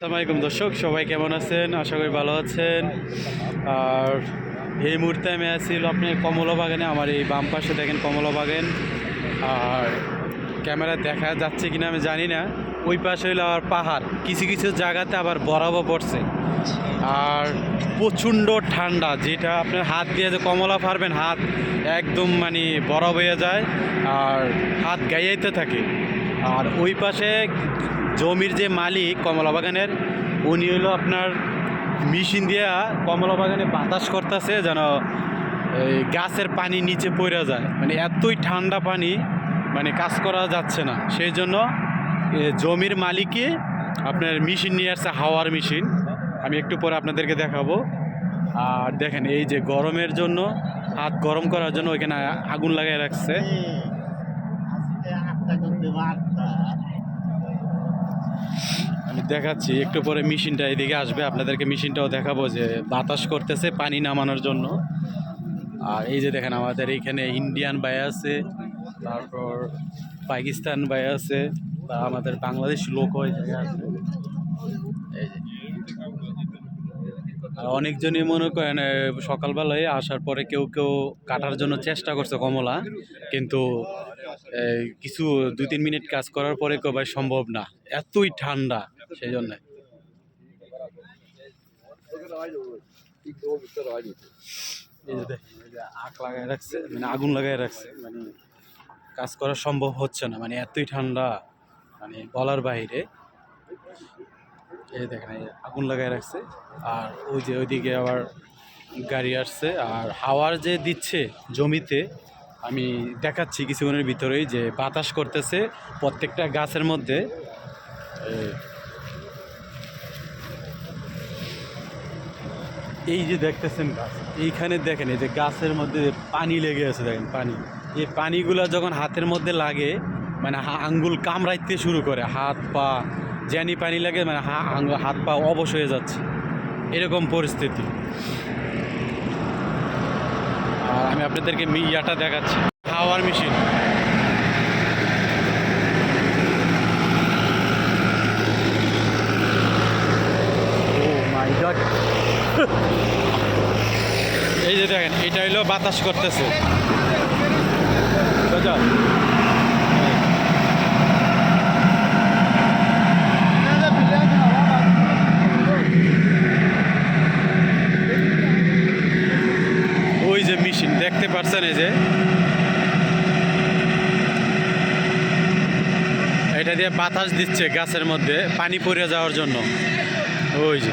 আসসালামাইকুম দর্শক, সবাই কেমন আছেন? আশা করি ভালো আছেন। আর এই মুহূর্তে আমি আছি আপনি কমলা বাগানে আমার এই বাম পাশে দেখেন কমলা বাগান আর ক্যামেরা দেখা যাচ্ছে কিনা আমি জানি না। ওই পাশে হলো আবার পাহাড়, কিছু কিছু জায়গাতে আবার বরফও পড়ছে। আর প্রচণ্ড ঠান্ডা, যেটা আপনার হাত দিয়ে যে কমলা পারবেন হাত একদম মানে বরফ হয়ে যায়, আর হাত গাইয়াইতে থাকে। আর ওই পাশে জমির যে মালিক কমলা বাগানের উনি হলো আপনার মেশিন দিয়া কমলা বাগানে বাতাস করতেছে যেন গাছের পানি নিচে পড়ে যায়। মানে এতই ঠান্ডা পানি মানে কাজ করা যাচ্ছে না। সেই জন্য জমির মালিকই আপনার মেশিন নিয়ে আসছে, হাওয়ার মেশিন। আমি একটু পরে আপনাদেরকে দেখাবো। আর দেখেন, এই যে গরমের জন্য, হাত গরম করার জন্য ওইখানে আগুন লাগাই রাখছে। আমি দেখাচ্ছি, একটু পরে মেশিনটা এদিকে আসবে, আপনাদেরকে মেশিনটাও দেখাবো যে বাতাস করতেছে পানি নামানোর জন্য। আর এই যে দেখেন আমাদের এখানে ইন্ডিয়ান বাই আছে, তারপর পাকিস্তান বাই আছে আমাদের বাংলাদেশ লোক হয়ে আছে এই যে আর অনেকজনই মনে করেন সকালবেলায় আসার পরে কেউ কেউ কাটার জন্য চেষ্টা করছে কমলা, কিন্তু কিছু দুই তিন মিনিট কাজ করার পরে কেউ ভাই সম্ভব না, এতই ঠান্ডা সেই জন্য। লাগায় রাখছে মানে আগুন লাগায় রাখছে মানে কাজ করা সম্ভব হচ্ছে না মানে এতই ঠান্ডা মানে বলার বাইরে। এই দেখেন আগুন লাগায় রাখছে, আর ওই যে ওইদিকে আবার গাড়ি আসছে, আর হাওয়ার যে দিচ্ছে জমিতে, আমি দেখাচ্ছি কিছুক্ষণের ভিতরেই যে বাতাস করতেছে প্রত্যেকটা গাছের মধ্যে। এই যে দেখতেছেন গাছ, এইখানে দেখেন, এই যে গাছের মধ্যে পানি লেগে আছে, দেখেন পানি। এই পানিগুলো যখন হাতের মধ্যে লাগে মানে আঙ্গুল কামড়াইতে শুরু করে, হাত, পা জ্যানি পানি লাগে মানে হাত পা অবশ হয়ে যাচ্ছে। এরকম পরিস্থিতি। আর আমি আপনাদেরকে ইয়াটা দেখাচ্ছি। হাওয়ার মেশিন। গড এই যে দেখেন, এটা হইল বাতাস করতেছে। ওই যে মেশিন দেখতে পাচ্ছেন এই যে। এটা দিয়ে বাতাস দিচ্ছে গাছের মধ্যে, পানি পড়ে যাওয়ার জন্য। ওই যে।